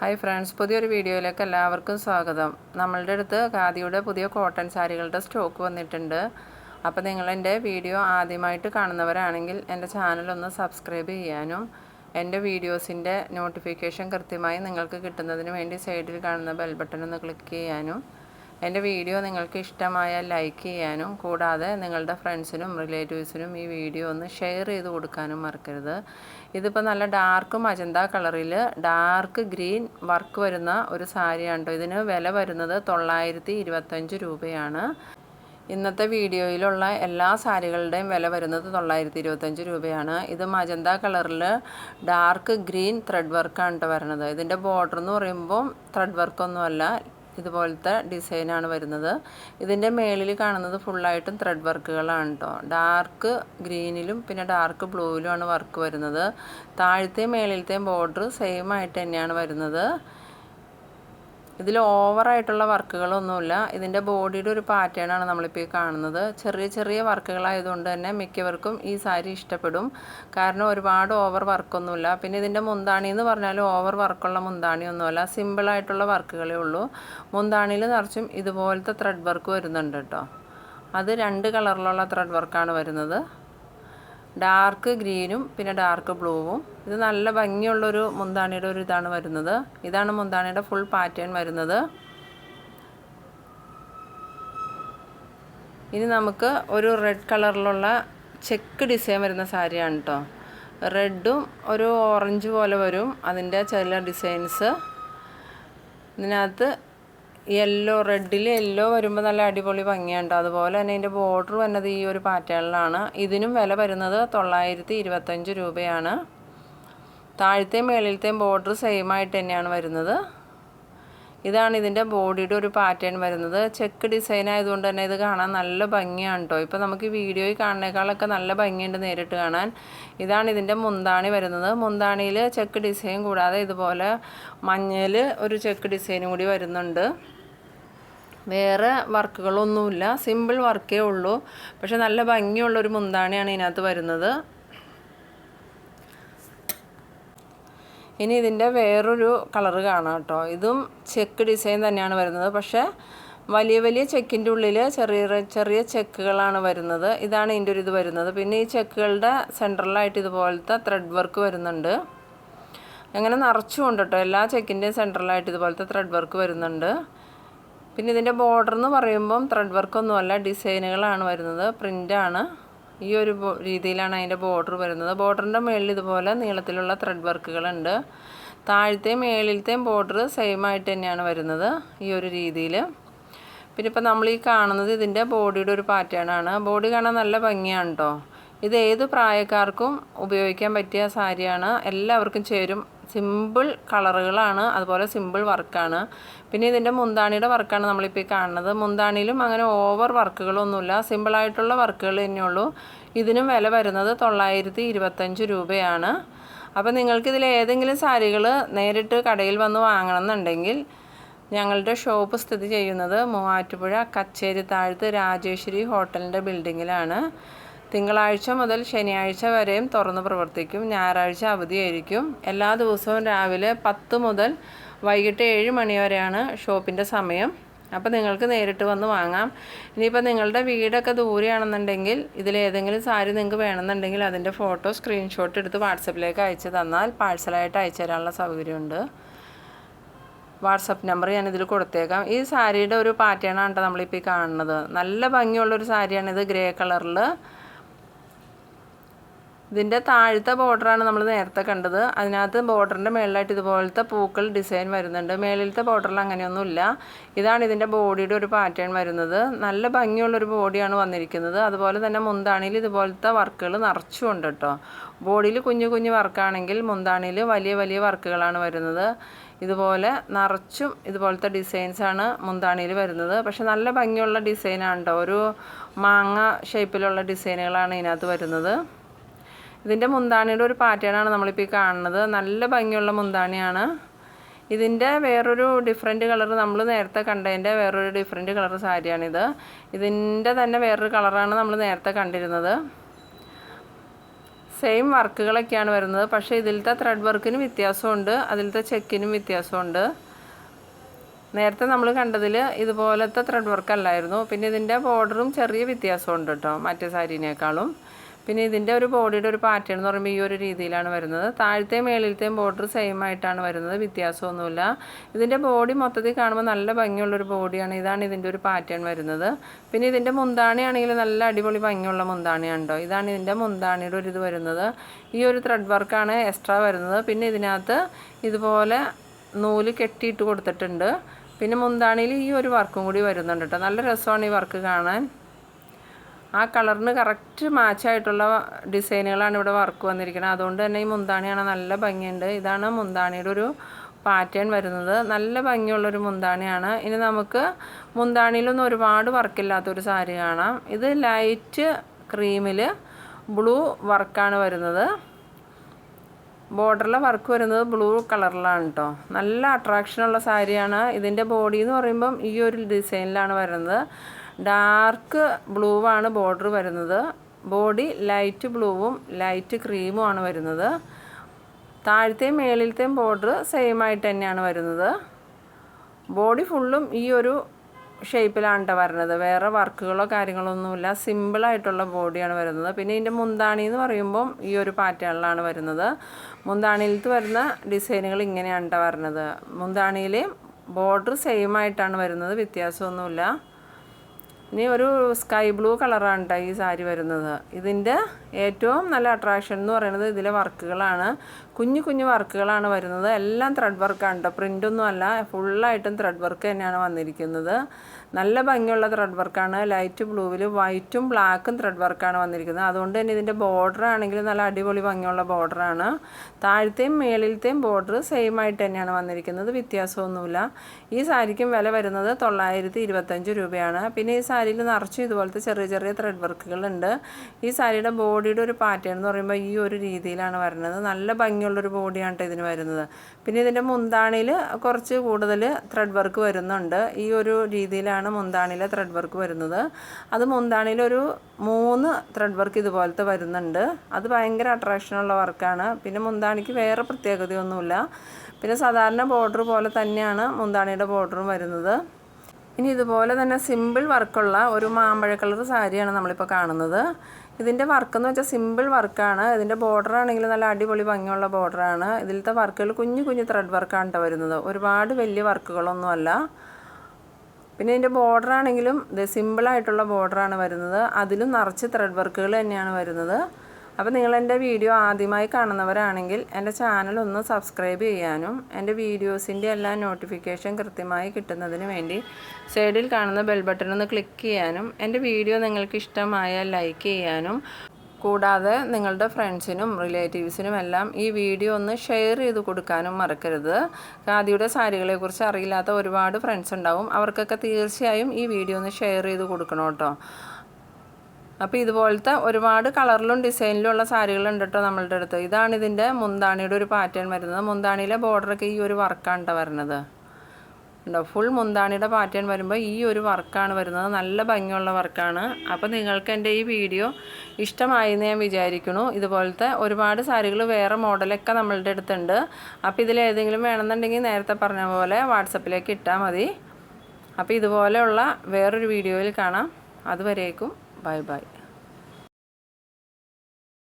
Hi friends പുതിയൊരു വീഡിയോയിലേക്ക് എല്ലാവർക്കും സ്വാഗതം. നമ്മളുടെ അടുത്ത് ഖാദിയുടെ പുതിയ കോട്ടൺ സാരികളുടെ സ്റ്റോക്ക് വന്നിട്ടുണ്ട്. അപ്പോൾ നിങ്ങളെന്റെ വീഡിയോ ആദ്യമായിട്ട് കാണുന്നവരാണെങ്കിൽ എന്റെ ചാനലൊന്ന് സബ്സ്ക്രൈബ് ചെയ്യാനും എന്റെ വീഡിയോസിന്റെ നോട്ടിഫിക്കേഷൻ കൃത്യമായി നിങ്ങൾക്ക് കിട്ടുന്നതിന് വേണ്ടി സൈഡിൽ കാണുന്ന ബെൽ ബട്ടൺ ഒന്ന് ക്ലിക്ക് ചെയ്യാനും എന്റെ വീഡിയോ നിങ്ങൾക്ക് ഇഷ്ടമായാൽ ലൈക്ക് ചെയ്യാനും കൂടാതെ നിങ്ങളുടെ ഫ്രണ്ട്സിനും റിലേറ്റീവ്സിനും ഈ വീഡിയോ ഒന്ന് ഷെയർ ചെയ്ത് കൊടുക്കാനും മറക്കരുത്. ഇതിപ്പോൾ നല്ല ഡാർക്ക് മജന്ത കളറിൽ ഡാർക്ക് ഗ്രീൻ വർക്ക് വരുന്ന ഒരു സാരിയാണ് ഇതിന് വില വരുന്നത് തൊള്ളായിരത്തി ഇരുപത്തഞ്ച് രൂപയാണ്. ഇന്നത്തെ വീഡിയോയിലുള്ള എല്ലാ സാരികളുടെയും വില വരുന്നത് തൊള്ളായിരത്തി ഇരുപത്തഞ്ച് രൂപയാണ്. ഇത് മജന്ത കളറിൽ ഡാർക്ക് ഗ്രീൻ ത്രെഡ് വർക്കാണ് കേട്ടോ വരുന്നത്. ഇതിന്റെ ബോർഡർ എന്ന് പറയുമ്പോൾ ത്രെഡ് വർക്കൊന്നുമല്ല ഇതുപോലത്തെ ഡിസൈനാണ് വരുന്നത്. ഇതിന്റെ മേളിൽ കാണുന്നത് ഫുള്ളായിട്ടും ത്രെഡ് വർക്കുകളാണ് കേട്ടോ ഡാർക്ക് ഗ്രീനിലും പിന്നെ ഡാർക്ക് ബ്ലൂവിലുമാണ് വർക്ക് വരുന്നത്. താഴത്തെയും മേളിലത്തെയും ബോർഡർ സെയിം ആയിട്ട് തന്നെയാണ് വരുന്നത്. ഇതിൽ ഓവറായിട്ടുള്ള വർക്കുകളൊന്നുമില്ല. ഇതിന്റെ ബോഡിയുടെ ഒരു പാറ്റേണാണ് നമ്മളിപ്പോൾ ഈ കാണുന്നത്. ചെറിയ ചെറിയ വർക്കുകളായതുകൊണ്ട് തന്നെ മിക്കവർക്കും ഈ സാരി ഇഷ്ടപ്പെടും. കാരണം ഒരുപാട് ഓവർ വർക്കൊന്നുമില്ല. പിന്നെ ഇതിന്റെ മുന്താണി എന്ന് പറഞ്ഞാൽ ഓവർ വർക്കുള്ള മുന്താണിയൊന്നുമല്ല. സിമ്പിളായിട്ടുള്ള വർക്കുകളേ ഉള്ളൂ. മുന്താണിയിൽ നിറച്ചും ഇതുപോലത്തെ ത്രെഡ് വർക്ക് വരുന്നുണ്ട് കേട്ടോ. അത് രണ്ട് കളറിലുള്ള ത്രെഡ് വർക്കാണ് വരുന്നത്. ഡാർക്ക് ഗ്രീനും പിന്നെ ഡാർക്ക് ബ്ലൂവും ഇത് നല്ല ഭംഗിയുള്ളൊരു മുന്താണിയുടെ ഒരു ഇതാണ് വരുന്നത്. ഇതാണ് മുന്താണിയുടെ ഫുൾ പാറ്റേൺ വരുന്നത്. ഇനി നമുക്ക് ഒരു റെഡ് കളറിലുള്ള ചെക്ക് ഡിസൈൻ വരുന്ന സാരിയാണ് കേട്ടോ റെഡും ഒരു ഓറഞ്ച് പോലെ വരും അതിന്റെ ചില ഡിസൈൻസ് ഇതിനകത്ത് യെല്ലോ റെഡിൽ യെല്ലോ വരുമ്പോൾ നല്ല അടിപൊളി ഭംഗിയുണ്ട്. അതുപോലെ തന്നെ ഇതിന്റെ ബോർഡർ വന്നത് ഈ ഒരു പാറ്റേണിലാണ്. ഇതിനും വില വരുന്നത് തൊള്ളായിരത്തി ഇരുപത്തഞ്ച് രൂപയാണ്. താഴത്തെയും മേളിലത്തെയും ബോർഡർ സെയിം ആയിട്ട് തന്നെയാണ് വരുന്നത്. ഇതാണ് ഇതിന്റെ ബോഡിയുടെ ഒരു പാറ്റേൺ വരുന്നത്. ചെക്ക് ഡിസൈൻ ആയതുകൊണ്ട് തന്നെ ഇത് കാണാൻ നല്ല ഭംഗിയാണ് കേട്ടോ ഇപ്പോൾ നമുക്ക് വീഡിയോയിൽ കാണുന്നേക്കാളൊക്കെ നല്ല ഭംഗിയുണ്ട് നേരിട്ട് കാണാൻ. ഇതാണ് ഇതിന്റെ മുന്താണി വരുന്നത്. മുന്താണിയിൽ ചെക്ക് ഡിസൈൻ കൂടാതെ ഇതുപോലെ മഞ്ഞയിൽ ഒരു ചെക്ക് ഡിസൈനും കൂടി വരുന്നുണ്ട്. വേറെ വർക്കുകളൊന്നുമില്ല. സിമ്പിൾ വർക്കേ ഉള്ളൂ. പക്ഷെ നല്ല ഭംഗിയുള്ളൊരു മുന്താണിയാണ് ഇതിനകത്ത് വരുന്നത്. ഇനി ഇതിന്റെ വേറൊരു കളറ് കാണാം കേട്ടോ. ഇതും ചെക്ക് ഡിസൈൻ തന്നെയാണ് വരുന്നത്. പക്ഷേ വലിയ വലിയ ചെക്കിന്റെ ഉള്ളിൽ ചെറിയ ചെറിയ ചെക്കുകളാണ് വരുന്നത്. ഇതാണ് ഇതിന്റെ ഒരു ഇത് വരുന്നത്. പിന്നെ ഈ ചെക്കുകളുടെ സെൻട്രലായിട്ട് ഇതുപോലത്തെ ത്രെഡ് വർക്ക് വരുന്നുണ്ട്. അങ്ങനെ നിറച്ചുകൊണ്ട് കേട്ടോ. എല്ലാ ചെക്കിന്റെയും സെൻട്രലായിട്ട് ഇതുപോലത്തെ ത്രെഡ് വർക്ക് വരുന്നുണ്ട്. പിന്നെ ഇതിന്റെ ബോർഡർ എന്ന് പറയുമ്പം ത്രെഡ് വർക്കൊന്നുമല്ല ഡിസൈനുകളാണ് വരുന്നത് പ്രിന്റാണ് ഈ ഒരു രീതിയിലാണ് അതിന്റെ ബോർഡർ വരുന്നത്. ബോർഡറിന്റെ മുകളിൽ ഇതുപോലെ നീളത്തിലുള്ള ത്രെഡ് വർക്കുകളുണ്ട് താഴത്തെയും മേളിലത്തെയും ബോർഡർ സെയിം ആയിട്ട് തന്നെയാണ് വരുന്നത് ഈ ഒരു രീതിയിൽ പിന്നെ ഇപ്പോൾ നമ്മൾ ഈ കാണുന്നത് ഇതിന്റെ ബോഡിയുടെ ഒരു പാറ്റേൺ ആണ്. ബോഡി കാണാൻ നല്ല ഭംഗിയാണ് കേട്ടോ ഇത് ഏത് പ്രായക്കാർക്കും ഉപയോഗിക്കാൻ പറ്റിയ സാരിയാണ്. എല്ലാവർക്കും ചേരും സിമ്പിൾ കളറുകളാണ് അതുപോലെ സിമ്പിൾ വർക്കാണ്. പിന്നെ ഇതിന്റെ മുന്താണിയുടെ വർക്കാണ് നമ്മളിപ്പോൾ ഈ കാണുന്നത്. മുന്താണിയിലും അങ്ങനെ ഓവർ വർക്കുകളൊന്നുമില്ല. സിമ്പിളായിട്ടുള്ള വർക്കുകൾ തന്നെയുള്ളൂ. ഇതിനും വില വരുന്നത് തൊള്ളായിരത്തി ഇരുപത്തഞ്ച് രൂപയാണ്. അപ്പോൾ നിങ്ങൾക്കിതിൽ ഏതെങ്കിലും സാരികൾ നേരിട്ട് കടയിൽ വന്ന് വാങ്ങണം എന്നുണ്ടെങ്കിൽ ഞങ്ങളുടെ ഷോപ്പ് സ്ഥിതി ചെയ്യുന്നത് മൂവാറ്റുപുഴ കച്ചേരി താഴ്ത്ത് രാജേശ്വരി ഹോട്ടലിന്റെ ബിൽഡിങ്ങിലാണ് തിങ്കളാഴ്ച മുതൽ ശനിയാഴ്ച വരെയും തുറന്ന് പ്രവർത്തിക്കും. ഞായറാഴ്ച അവധിയായിരിക്കും. എല്ലാ ദിവസവും രാവിലെ പത്ത് മുതൽ വൈകിട്ട് ഏഴ് മണി വരെയാണ് ഷോപ്പിന്റെ സമയം. അപ്പോൾ നിങ്ങൾക്ക് നേരിട്ട് വന്ന് വാങ്ങാം. ഇനിയിപ്പോൾ നിങ്ങളുടെ വീടൊക്കെ ദൂരെയാണെന്നുണ്ടെങ്കിൽ ഇതിലേതെങ്കിലും സാരി നിങ്ങൾക്ക് വേണമെന്നുണ്ടെങ്കിൽ അതിന്റെ ഫോട്ടോ സ്ക്രീൻഷോട്ട് എടുത്ത് വാട്സപ്പിലേക്ക് അയച്ചു തന്നാൽ പാഴ്സലായിട്ട് അയച്ചു തരാനുള്ള സൗകര്യമുണ്ട്. വാട്സപ്പ് നമ്പർ ഞാൻ ഇതിൽ കൊടുത്തേക്കാം. ഈ സാരിയുടെ ഒരു പാറ്റേണാണ് നമ്മളിപ്പോൾ ഈ കാണുന്നത്. നല്ല ഭംഗിയുള്ളൊരു സാരിയാണ് ഇത്. ഗ്രേ കളറിൽ ഇതിന്റെ താഴത്തെ ബോർഡറാണ് നമ്മൾ നേരത്തെ കണ്ടത്. അതിനകത്ത് ബോർഡറിന്റെ മേളിലായിട്ട് ഇതുപോലത്തെ പൂക്കൾ ഡിസൈൻ വരുന്നുണ്ട്. മേളിലത്തെ ബോർഡറിൽ അങ്ങനെയൊന്നുമില്ല. ഇതാണ് ഇതിന്റെ ബോഡിയുടെ ഒരു പാറ്റേൺ വരുന്നത്. നല്ല ഭംഗിയുള്ളൊരു ബോഡിയാണ് വന്നിരിക്കുന്നത്. അതുപോലെ തന്നെ മുന്താണിയിൽ ഇതുപോലത്തെ വർക്കുകൾ നിറച്ചുകൊണ്ട് കേട്ടോ. ബോഡിയിൽ കുഞ്ഞു കുഞ്ഞു വർക്കാണെങ്കിൽ മുന്താണിയിൽ വലിയ വലിയ വർക്കുകളാണ് വരുന്നത്. ഇതുപോലെ നിറച്ചും ഇതുപോലത്തെ ഡിസൈൻസാണ് മുന്താണിയിൽ വരുന്നത്. പക്ഷെ നല്ല ഭംഗിയുള്ള ഡിസൈനാണ് കേട്ടോ. ഒരു മാങ്ങ ഷേപ്പിലുള്ള ഡിസൈനുകളാണ് ഇതിനകത്ത് വരുന്നത്. ഇതിന്റെ മുന്താണിയുടെ ഒരു പാറ്റേണാണ് നമ്മളിപ്പോൾ കാണുന്നത്. നല്ല ഭംഗിയുള്ള മുന്താണിയാണ്. ഇതിന്റെ വേറൊരു ഡിഫറെന്റ് കളർ നമ്മൾ നേരത്തെ കണ്ടതിന്റെ വേറൊരു ഡിഫറെന്റ് കളർ സാരിയാണിത് ഇതിന്റെ തന്നെ വേറൊരു കളറാണ് നമ്മൾ നേരത്തെ കണ്ടിരുന്നത്. സെയിം വർക്കുകളൊക്കെയാണ് വരുന്നത്. പക്ഷേ ഇതിലത്തെ ത്രെഡ് വർക്കിന് വ്യത്യാസമുണ്ട്. അതിലത്തെ ചെക്കിനും വ്യത്യാസമുണ്ട്. നേരത്തെ നമ്മൾ കണ്ടതിൽ ഇതുപോലത്തെ ത്രെഡ് വർക്ക് അല്ലായിരുന്നു. പിന്നെ ഇതിന്റെ ബോർഡറും ചെറിയ വ്യത്യാസമുണ്ട് കേട്ടോ മറ്റേ സാരീനേക്കാളും. പിന്നെ ഇതിന്റെ ഒരു ബോഡിയുടെ ഒരു പാറ്റേൺ എന്ന് പറയുമ്പോൾ ഈ ഒരു രീതിയിലാണ് വരുന്നത്. താഴത്തെയും മേളിലത്തെയും ബോർഡർ സെയിം ആയിട്ടാണ് വരുന്നത്. വ്യത്യാസമൊന്നുമില്ല. ഇതിന്റെ ബോഡി മൊത്തത്തിൽ കാണുമ്പോൾ നല്ല ഭംഗിയുള്ളൊരു ബോഡിയാണ് ഇതാണ് ഇതിന്റെ ഒരു പാറ്റേൺ വരുന്നത്. പിന്നെ ഇതിന്റെ മുന്താണിയാണെങ്കിൽ നല്ല അടിപൊളി ഭംഗിയുള്ള മുന്താണിയാണ് കേട്ടോ ഇതാണ് ഇതിന്റെ മുന്താണിയുടെ ഒരു ഇത് വരുന്നത്. ഈ ഒരു ത്രെഡ് വർക്കാണ് എക്സ്ട്രാ വരുന്നത്. പിന്നെ ഇതിനകത്ത് ഇതുപോലെ നൂൽ കെട്ടിയിട്ട് കൊടുത്തിട്ടുണ്ട്. പിന്നെ മുന്താണിയിൽ ഈ ഒരു വർക്കും കൂടി വരുന്നുണ്ട് കേട്ടോ. നല്ല രസമാണ് ഈ വർക്ക് കാണാൻ. ആ കളറിന് കറക്റ്റ് മാച്ചായിട്ടുള്ള ഡിസൈനുകളാണ് ഇവിടെ വർക്ക് വന്നിരിക്കുന്നത്. അതുകൊണ്ട് തന്നെ ഈ മുന്താണിയാണ് നല്ല ഭംഗിയുണ്ട്. ഇതാണ് മുന്താണിയുടെ ഒരു പാറ്റേൺ വരുന്നത്. നല്ല ഭംഗിയുള്ളൊരു മുന്താണിയാണ്. ഇനി നമുക്ക് മുന്താണിയിലൊന്നും ഒരുപാട് വർക്കില്ലാത്തൊരു സാരി കാണാം. ഇത് ലൈറ്റ് ക്രീമിൽ ബ്ലൂ വർക്കാണ് വരുന്നത്. ബോർഡറിലെ വർക്ക് വരുന്നത് ബ്ലൂ കളറിലാണ് കേട്ടോ നല്ല അട്രാക്ഷനുള്ള സാരിയാണ്. ഇതിന്റെ ബോഡി എന്ന് പറയുമ്പം ഈ ഒരു ഡിസൈനിലാണ് വരുന്നത്. ഡാർക്ക് ബ്ലൂ ആണ് ബോർഡർ വരുന്നത്. ബോഡി ലൈറ്റ് ബ്ലൂവും ലൈറ്റ് ക്രീമും ആണ് വരുന്നത്. താഴത്തെയും മേളിലത്തെയും ബോർഡർ സെയിം ആയിട്ട് തന്നെയാണ് വരുന്നത്. ബോഡി ഫുള്ളും ഈ ഒരു ഷേപ്പിലാണ് കേട്ടോ വരുന്നത്. വേറെ വർക്കുകളോ കാര്യങ്ങളോ ഒന്നുമില്ല സിമ്പിളായിട്ടുള്ള ബോഡിയാണ് വരുന്നത്. പിന്നെ ഇതിന്റെ മുന്താണി എന്ന് പറയുമ്പം ഈ ഒരു പാറ്റേണിലാണ് വരുന്നത്. മുന്താണിയിലത്ത് വരുന്ന ഡിസൈനുകൾ ഇങ്ങനെയാണ് കേട്ടോ വരുന്നത്. മുന്താണിയിൽ ബോർഡർ സെയിം ആയിട്ടാണ് വരുന്നത്. വ്യത്യാസമൊന്നുമില്ല. ഇനി ഒരു സ്കൈ ബ്ലൂ കളറാണ് കേട്ടോ ഈ സാരി വരുന്നത്. ഇതിന്റെ ഏറ്റവും നല്ല അട്രാക്ഷൻ എന്ന് പറയുന്നത് ഇതിലെ വർക്കുകളാണ്. കുഞ്ഞു കുഞ്ഞു വർക്കുകളാണ് വരുന്നത്. എല്ലാം ത്രെഡ് വർക്കാണ് കേട്ടോ പ്രിന്റൊന്നും അല്ല ഫുള്ളായിട്ടും ത്രെഡ് വർക്ക് തന്നെയാണ് വന്നിരിക്കുന്നത്. നല്ല ഭംഗിയുള്ള ത്രെഡ് വർക്കാണ് ലൈറ്റ് ബ്ലൂവിൽ വൈറ്റും ബ്ലാക്കും ത്രെഡ് വർക്കാണ് വന്നിരിക്കുന്നത്. അതുകൊണ്ട് തന്നെ ഇതിന്റെ ബോർഡർ ആണെങ്കിലും നല്ല അടിപൊളി ഭംഗിയുള്ള ബോർഡറാണ് താഴത്തെയും മേളിലത്തെയും ബോർഡർ സെയിം ആയിട്ട് തന്നെയാണ് വന്നിരിക്കുന്നത്. വ്യത്യാസമൊന്നുമില്ല. ഈ സാരിക്കും വില വരുന്നത് തൊള്ളായിരത്തി ഇരുപത്തഞ്ച് രൂപയാണ്. പിന്നെ ഈ സാരിയിൽ നിറച്ചും ഇതുപോലത്തെ ചെറിയ ചെറിയ ത്രെഡ് വർക്കുകളുണ്ട് ഈ സാരിയുടെ ബോഡിയുടെ ഒരു പാറ്റേൺ എന്ന് പറയുമ്പോൾ ഈ ഒരു രീതിയിലാണ് വരുന്നത്. നല്ല ഭംഗിയുള്ളൊരു ബോഡിയാണ് കേട്ടോ ഇതിന് വരുന്നത്. പിന്നെ ഇതിന്റെ മുന്താണിയിൽ കുറച്ച് കൂടുതൽ ത്രെഡ് വർക്ക് വരുന്നുണ്ട്. ഈ ഒരു രീതിയിലാണ് മുന്താണിയിലെ ത്രെഡ് വർക്ക് വരുന്നത്. അത് മുന്താണിയിൽ ഒരു മൂന്ന് ത്രെഡ് വർക്ക് ഇതുപോലത്തെ വരുന്നുണ്ട്. അത് ഭയങ്കര അട്രാക്ഷനുള്ള വർക്കാണ് പിന്നെ മുന്താണിക്ക് വേറെ പ്രത്യേകതയൊന്നുമില്ല. പിന്നെ സാധാരണ ബോർഡർ പോലെ തന്നെയാണ് മുന്താണിയുടെ ബോർഡറും വരുന്നത്. ഇനി ഇതുപോലെ തന്നെ സിമ്പിൾ വർക്കുള്ള ഒരു മാമ്പഴ കളർ സാരിയാണ് നമ്മളിപ്പോൾ കാണുന്നത്. ഇതിന്റെ വർക്ക് എന്ന് വെച്ചാൽ സിമ്പിൾ വർക്കാണ് ഇതിന്റെ ബോർഡർ ആണെങ്കിൽ നല്ല അടിപൊളി ഭംഗിയുള്ള ബോർഡറാണ് ഇതിലത്തെ വർക്കുകൾ കുഞ്ഞു കുഞ്ഞു ത്രെഡ് വർക്കാണ് കേട്ടോ വരുന്നത്. ഒരുപാട് വലിയ വർക്കുകളൊന്നുമല്ല പിന്നെ ഇതിന്റെ ബോർഡർ ആണെങ്കിലും ഇത് സിമ്പിളായിട്ടുള്ള ബോർഡറാണ് വരുന്നത്. അതിലും നിറച്ച് ത്രെഡ് വർക്കുകൾ തന്നെയാണ് വരുന്നത്. അപ്പോൾ നിങ്ങൾ എന്റെ വീഡിയോ ആദ്യമായി കാണുന്നവരാണെങ്കിൽ എന്റെ ചാനൽ ഒന്ന് സബ്സ്ക്രൈബ് ചെയ്യാനും എന്റെ വീഡിയോസിന്റെ എല്ലാ നോട്ടിഫിക്കേഷൻ കൃത്യമായി കിട്ടുന്നതിന് വേണ്ടി സൈഡിൽ കാണുന്ന ബെൽ ബട്ടൺ ഒന്ന് ക്ലിക്ക് ചെയ്യാനും എന്റെ വീഡിയോ നിങ്ങൾക്ക് ഇഷ്ടമായാൽ ലൈക്ക് ചെയ്യാനും കൂടാതെ നിങ്ങളുടെ ഫ്രണ്ട്സിനും റിലേറ്റീവ്സിനും എല്ലാം ഈ വീഡിയോ ഒന്ന് ഷെയർ ചെയ്ത് കൊടുക്കാനും മറക്കരുത്. ഖാദിയുടെ സാരികളെക്കുറിച്ച് അറിയില്ലാത്ത ഒരുപാട് ഫ്രണ്ട്സ് ഉണ്ടാവും. അവർക്കൊക്കെ തീർച്ചയായും ഈ വീഡിയോ ഒന്ന് ഷെയർ ചെയ്ത് കൊടുക്കണം കേട്ടോ. അപ്പോൾ ഇതുപോലത്തെ ഒരുപാട് കളറിലും ഡിസൈനിലും ഉള്ള സാരികളുണ്ട് കേട്ടോ നമ്മളുടെ അടുത്ത്. ഇതാണ് ഇതിന്റെ മുന്താണിയുടെ ഒരു പാറ്റേൺ വരുന്നത്. മുന്താണിയിലെ ബോർഡറൊക്കെ ഈ ഒരു വർക്കാണ് കേട്ടോ വരുന്നത്. ഉണ്ടോ? ഫുൾ മുന്താണിയുടെ പാറ്റേൺ വരുമ്പോൾ ഈ ഒരു വർക്കാണ് വരുന്നത്. നല്ല ഭംഗിയുള്ള വർക്കാണ്. അപ്പോൾ നിങ്ങൾക്ക് എന്റെ ഈ വീഡിയോ ഇഷ്ടമായെന്ന് ഞാൻ വിചാരിക്കുന്നു. ഇതുപോലത്തെ ഒരുപാട് സാരികൾ വേറെ മോഡലൊക്കെ നമ്മളുടെ അടുത്തുണ്ട്. അപ്പോൾ ഇതിലേതെങ്കിലും വേണമെന്നുണ്ടെങ്കിൽ നേരത്തെ പറഞ്ഞ പോലെ വാട്സപ്പിലേക്ക് ഇട്ടാൽ മതി. അപ്പോൾ ഇതുപോലെയുള്ള വേറൊരു വീഡിയോയിൽ കാണാം. അതുവരേക്കും ബൈ ബൈ.